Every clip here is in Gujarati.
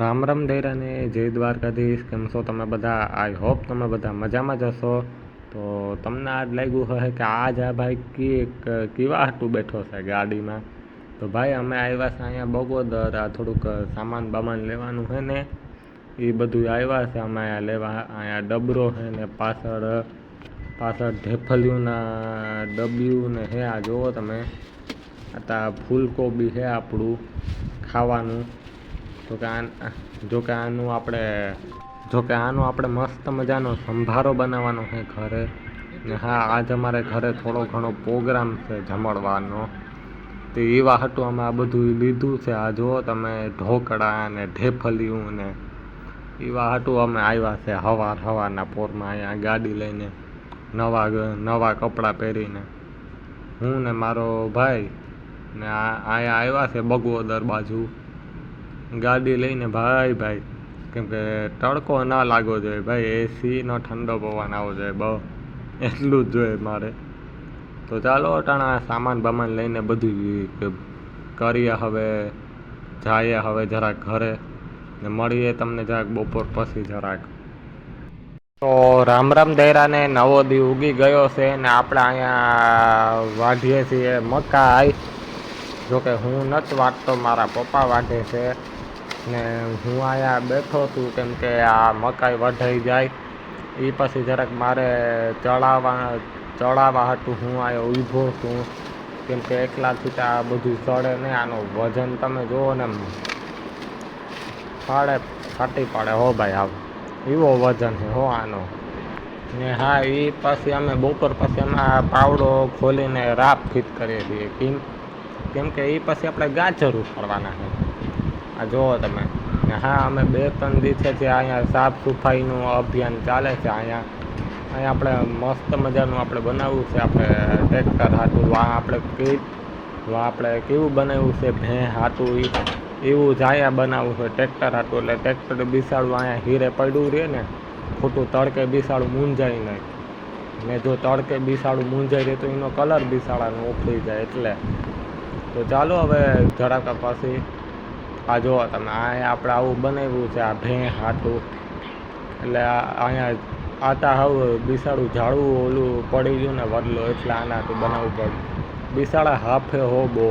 રામ રામ દૈરાને જય દ્વારકાધીશ. કેમ છો તમે બધા? આઈ હોપ તમે બધા મજામાં જ હશો. તો તમને આજ લાગ્યું હશે કે આજ આ ભાઈ કી કેવા હાટું બેઠો છે ગાડીમાં. તો ભાઈ અમે આવ્યા છે અહીંયા બગોદર, આ થોડુંક સામાન બામાન લેવાનું છે ને એ બધું આવ્યા છે. અમે અહીંયા લેવા, અહીંયા ડબરો છે ને પાછળ પાછળ ઢેફલિયુંના ડબ્યું ને હે આ જુઓ તમે. આ ફૂલકોબી છે આપણું ખાવાનું. જો કે આ જો કે આનું આપણે, જો કે આનો આપણે મસ્ત મજાનો સંભારો બનાવવાનો છે ઘરે. ને હા, આજ અમારે ઘરે થોડો ઘણો પ્રોગ્રામ છે જમણવાનો તો એવા હતું અમે આ બધું લીધું છે. આ જુઓ તમે ઢોકળા ને ઢેફલિયું ને એવા હતું અમે આવ્યા છે હવાર હવારના પોરમાં અહીંયા ગાડી લઈને, નવા નવા કપડાં પહેરીને. હું ને મારો ભાઈ ને આ, અહીંયા આવ્યા છે બગવોદર બાજુ. ગાડી લઈને ભાઈ ભાઈ, કેમ કે તડકો ના લાગવો જોઈએ ભાઈ એસીનો ઠંડો પવન આવવો જોઈએ, બહુ. એટલું જ જોઈએ મારે. તો ચાલો અટાણા સામાન બામાન લઈને બધું કરીએ હવે, જઈએ હવે જરાક ઘરે ને મળીએ તમને જરાક બપોર પછી જરાક. તો રામ રામ દૈરાને નવો દી ઉગી ગયો છે ને આપણે અહીંયા વાઢીએ છીએ મકાઈ. જોકે હું નથી વાટતો, મારા પપ્પા વાઢે છે. ને હું અહીંયા બેઠો છું કેમ કે આ મકાઈ વઢાઈ જાય. એ પછી જરાક મારે ચડાવવા ચડાવવા હતું. હું અહીંયા ઊભો છું. કેમ કે એકલાથી તો આ બધું ચડે નહીં આનું વજન તમે જુઓ ને પાડે ફાટી પાડે. હો ભાઈ, આવ. એવો વજન છે, હો આનો. ને હા, એ પછી અમે બપોર પછી આ પાવડો ખોલીને રાપ ફીટ કરીએ છીએ. કેમ કેમ કે એ પછી આપણે ગાજર ઉપાડવાના છે. આ જુઓ તમે. હા, અમે બે ત્રણ દિવસેથી અહીંયા સાફ સફાઈનું અભિયાન ચાલે છે. અહીંયા અહીંયા આપણે મસ્ત મજાનું આપણે બનાવવું છે, આપણે ટ્રેક્ટર હાટું વાહ આપણે કે આપણે કેવું બનાવ્યું છે, ભે હાટું એ એવું જ અહીંયા બનાવવું છે, ટ્રેક્ટર હાટું એટલે ટ્રેક્ટર બિસાડવું અહીંયા હીરે પડ્યું રહે ને, ખોટું તડકે બિસાડું મૂંઝાય નહીં. ને જો તડકે બિસાડું મૂંઝાઈ રહે તો એનો કલર બિસાડાનો ઉખડી જાય એટલે. તો ચાલો હવે જરાક પછી આ જો તમે અહીંયા આપણે આવું બનાવ્યું છે, આ ભેં હાથું એટલે અહીંયા આતા હવે બિસાડું ઝાડવું ઓલું પડી ગયું ને વડલો, એટલે આનાથી બનાવવું પડ્યું બિસાડા હાફે હો બહુ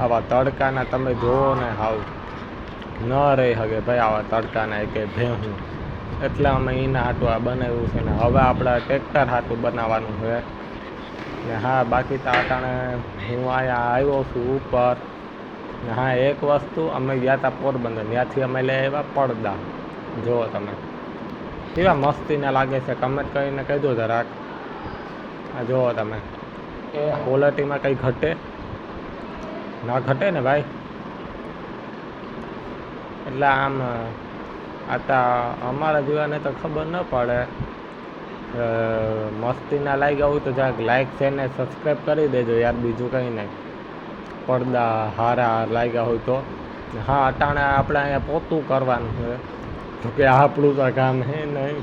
આવા તડકાના તમે જોવો ને હાવ. ન રહી શકે ભાઈ આવા તડકાના કે ભેહું. એટલે અમે એના હાટું આ બનાવ્યું છે ને હવે આપણે ટ્રેક્ટર હાટું બનાવવાનું છે. ને હા, બાકી તો આટાણે હું અહીંયા આવ્યો છું ઉપર. હા, એક વસ્તુ અમે ગયા હતા પોરબંદર. ત્યાંથી અમે લઈ આવ્યા પડદા. જુઓ તમે. કેવા મસ્તીના લાગે છે. કમેન્ટ કરીને કહી દો જરાક. આ જુઓ તમે. એ ક્વોલિટીમાં કંઈ ઘટે? ના ઘટે ને ભાઈ? એટલે આમ આતા અમારા જેવાને તો ખબર ન પડે. મસ્તીના લાગ્યા હોય તો જરાક લાઈક છે ને સબસ્ક્રાઈબ કરી દેજો. યાર બીજું કંઈ નહીં. પડદા, હારા લાગ્યા હોય તો. હા, અટાણે આપણે અહીંયા પોતું કરવાનું છે. જોકે આપણું તો કામ હે નહીં.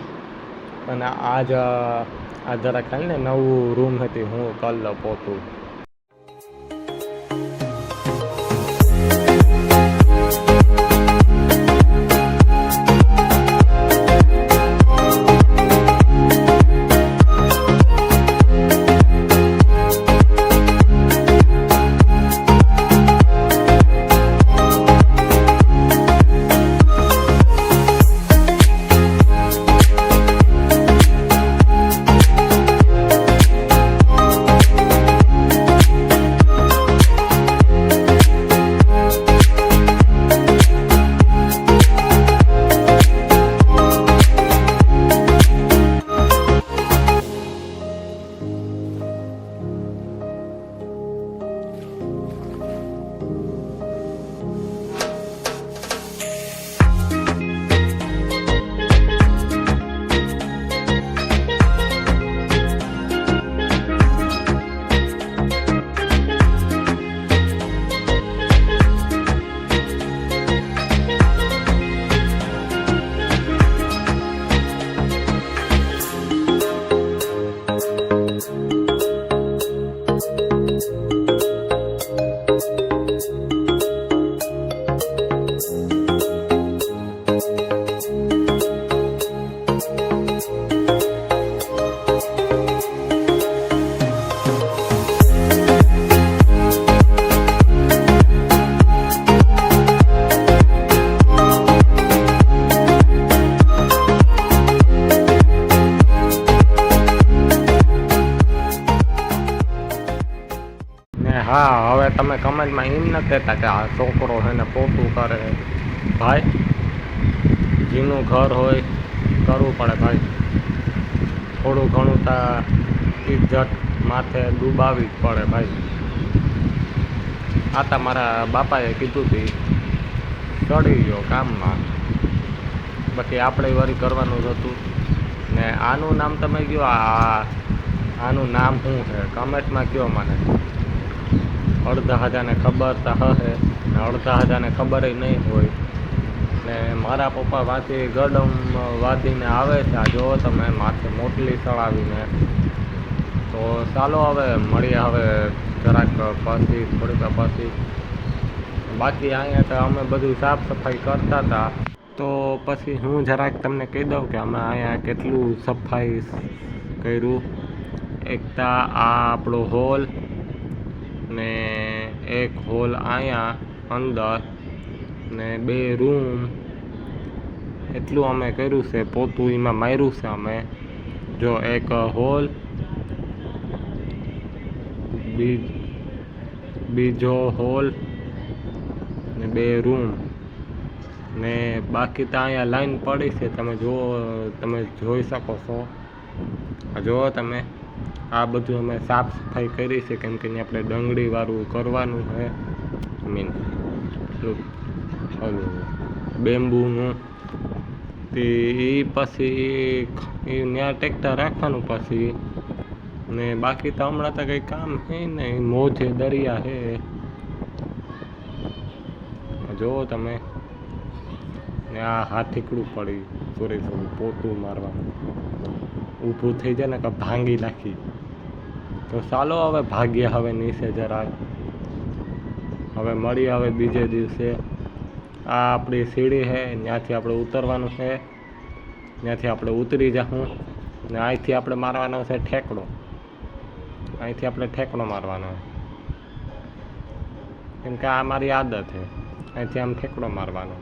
અને આજ, આ જરાક ને નવું રૂમ હતી, હું કરી લઉં હવે તમે કમેન્ટમાં એમ ન કહેતા કે આ છોકરો છે ને પોતું કરે. ભાઈ, જીનું ઘર હોય, કરવું પડે ભાઈ. થોડું ઘણું તા ઇજ્જત માથે ડૂબાવી જ પડે ભાઈ. આ તા મારા બાપાએ કીધું હતી ચડી ગયો કામમાં. બાકી આપણે વળી કરવાનું જ હતું. ને આનું નામ તમે કયો? આ, આનું નામ શું છે? કમેન્ટમાં કયો મને. અડધા હજારને ખબર તો હશે, ને અડધા હજારને ખબર નહીં હોય. ને મારા પપ્પા વાંચી, ગડમ વાંધીને આવે છે, આ જુઓ તમે માથે મોટલી ચડાવીને. તો ચાલો હવે, મળીએ હવે જરાક પછી, થોડીક પછી. બાકી અહીંયા તો અમે બધું સાફ સફાઈ કરતા હતા. તો પછી હું જરાક તમને કહી દઉં કે અમે અહીંયા કેટલું સફાઈ કર્યું. એક તો આ આપણો હોલ ને એક હોલ અહીંયા અંદર ને બે રૂમ. એટલું અમે કર્યું છે, પોતું એમાં માર્યું છે અમે. જો એક હોલ બીજો હોલ ને બે રૂમ. ને બાકી તો અહીંયા લાઈન પડી છે, તમે જુઓ, તમે જોઈ શકો છો. જુઓ તમે, આ બધું અમે સાફ સફાઈ કરી છે, કેમ કે અહીંયા આપણે ડંગળીવાળું કરવાનું છે. મીન બેમ્બુનું, તે એ પછી એ ત્યાં ટેક્ટર રાખવાનું પછી, ને બાકી તો હમણાં તો કંઈ કામ છે નહીં, મોજે દરિયા છે. જુઓ તમે, ને આ હાથીકડું પડી, સોરી સોરી, પોતું મારવાનું. ઊભું થઈ જાય ને કે ભાંગી નાખી. તો ચાલો હવે ભાગ્ય હવે નીચે જરાક. હવે મળીએ હવે બીજે દિવસે. આ આપણી સીડી છે, ત્યાંથી આપણે ઉતરવાનું છે. ત્યાંથી આપણે ઉતરી જાઉં ને અહીંથી આપણે મારવાનો છે ઠેકડો. અહીંથી આપણે ઠેકડો મારવાનો. કેમ કે આ મારી આદત છે. અહીંથી આમ ઠેકડો મારવાનો.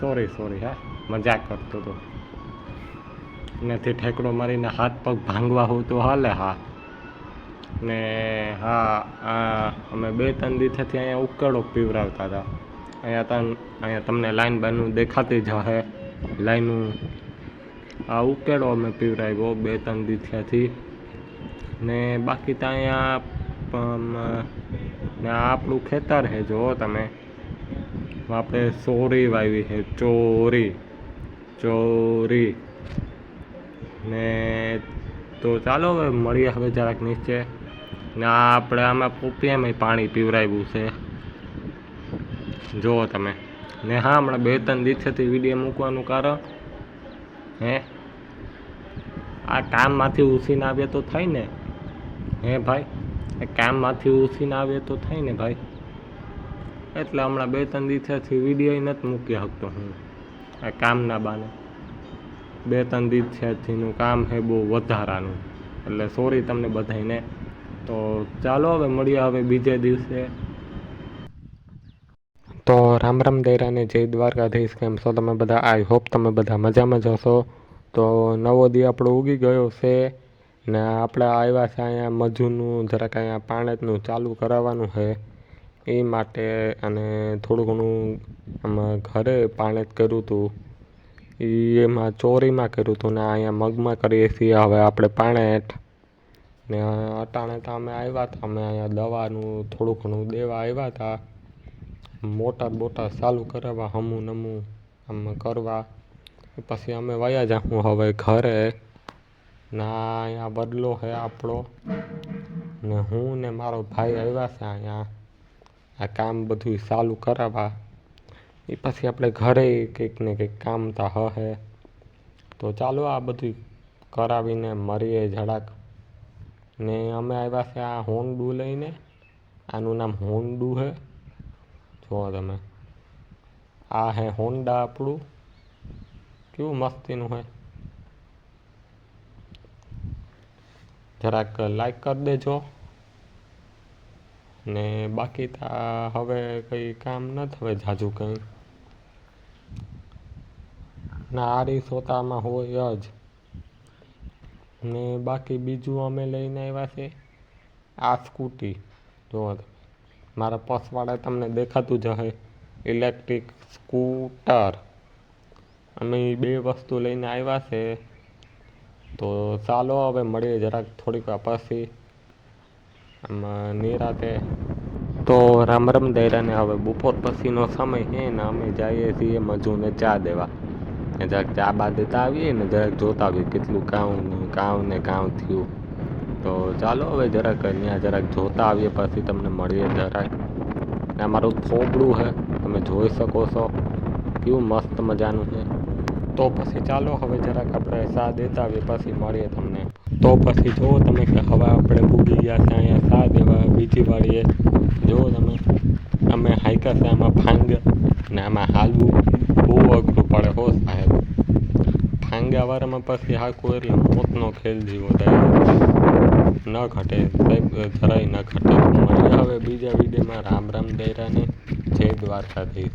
સોરી સોરી હા. મજાક કરતો હતો. એનાથી ઠેકડો મારીને હાથ પગ ભાંગવા હોય તો હાલે હા. ને હા અમે બે ત્રણ દિવસથી અહીંયા ઉકેળો પીવરાવતા હતા. અહીંયા તન અહીંયા તમને લાઈન બાઈનું દેખાતી જ હશે. લાઈનું આ ઉકેળો અમે પીવરાવ્યો બે ત્રણ દિવસથી. ને બાકી તો અહીંયા ને આપણું ખેતર છે, જુઓ તમે. આપણે ચોરી વાવી છે, ચોરી ચોરી. ને તો ચાલો હવે મળીએ હવે જરાક નીચે. ને આ આપણે આમાં પોપિયામાં પાણી પીવરાવ્યું છે. જુઓ તમે. ને હા, હમણાં બે ત્રણ દિવસેથી વીડિયો મૂકવાનું કારણ, હે? આ કામમાંથી ઉછીને આવીએ તો થાય ને? હે ભાઈ? કામમાંથી ઉછીને આવીએ તો થાય ને ભાઈ? એટલે હમણાં બે ત્રણ દિવસેથી વીડિયો નથી મૂકી શકતો હું. આ કામના બાને. બે ત્રણ દિવસથીનું કામ છે બહુ વધારાનું. એટલે સોરી તમને બધાને તો ચાલો હવે મળીએ હવે બીજે દિવસે. તો રામ રામ દૈરાને જય દ્વારકાધીશ, કેમ છો તમે બધા? આઈ હોપ તમે બધા મજામાં જ તો નવો દી આપણો ઉગી ગયો છે ને આપણે આવ્યા છે અહીંયા મજૂરનું, જરાક અહીંયા પાણેજનું ચાલુ કરાવવાનું છે. એ માટે અને થોડું ઘણું આમાં ઘરે પાણી જ કર્યું હતું. એમાં ચોરીમાં કર્યું હતું ને અહીંયા મગમાં કરીએ છીએ. હવે આપણે પાણેટ ને અટાણે તો અમે આવ્યા હતા. અમે અહીંયા દવાનું થોડું ઘણું દેવા આવ્યા હતા. મોટર બોટર ચાલુ કરાવવા હમું નમું આમ કરવા. પછી અમે વયા જાઉં હવે ઘરે. ના અહીંયા બદલો છે આપણો. ને હું ને મારો ભાઈ આવ્યા છે અહીંયા. આ કામ બધું ચાલુ કરાવવા. એ પછી આપણે ઘરે કંઈક ને કંઈક કામ તો હશે તો ચાલો આ બધું કરાવીને મરીએ જરાક. ને અમે આવ્યા છે આ હોન્ડુ લઈને. આનું નામ હોન્ડુ છે જુઓ તમે. આ હે હોન્ડા આપણું. કેવું મસ્તીનું છે જરાક લાઈક કરી દેજો. ને બાકી તો હવે કંઈ કામ ન થવે જાજુ કંઈ. ના આરી સોતામાં હોય જ. ને બાકી બીજું અમે લઈને આવ્યા છે આ સ્કૂટી. જુઓ મારા પર્સવાળા તમને દેખાતું જ હશે. Electric scooter. અમે બે વસ્તુ લઈને આવ્યા છે. તો ચાલો હવે મળીએ જરાક થોડીક વાર પછી. આમાં નિરાતે. તો રામ રામ દૈરાને હવે બપોર પછીનો સમય હે ને અમે જઈએ છીએ મજૂને ચા દેવા. ને જરાક ચા બા દેતા આવીએ ને જરાક જોતા આવીએ કેટલું ને કાઉં ને કાઉં થયું. તો ચાલો હવે જરાક અહીંયા જરાક જોતા આવીએ, પછી તમને મળીએ જરાક. ને અમારું મારું થોબડું છે તમે જોઈ શકો છો. કેવું મસ્ત મજાનું છે. તો પછી ચાલો હવે જરાક આપણે સા દેતા આવીએ, પછી મળીએ તમને. તો પછી જુઓ તમે કે હવે આપણે ભૂગી ગયા છે અહીંયા સા દેવા, બીજી વાળીએ જુઓ તમે, અમે હાઈકા છે આમાં ફાંગ ને આમાં હાલવું બહુ અઘરું પડે હો સાહેબ ફાંગાવાળામાં પછી હાકું એટલે મોતનો ખેલ જેવો થાય. ન ઘટે જરાય ન ઘટે. તો આવે બીજા વિડીયોમાં રામ રામ દયરાને જય દ્વારકાધીશ.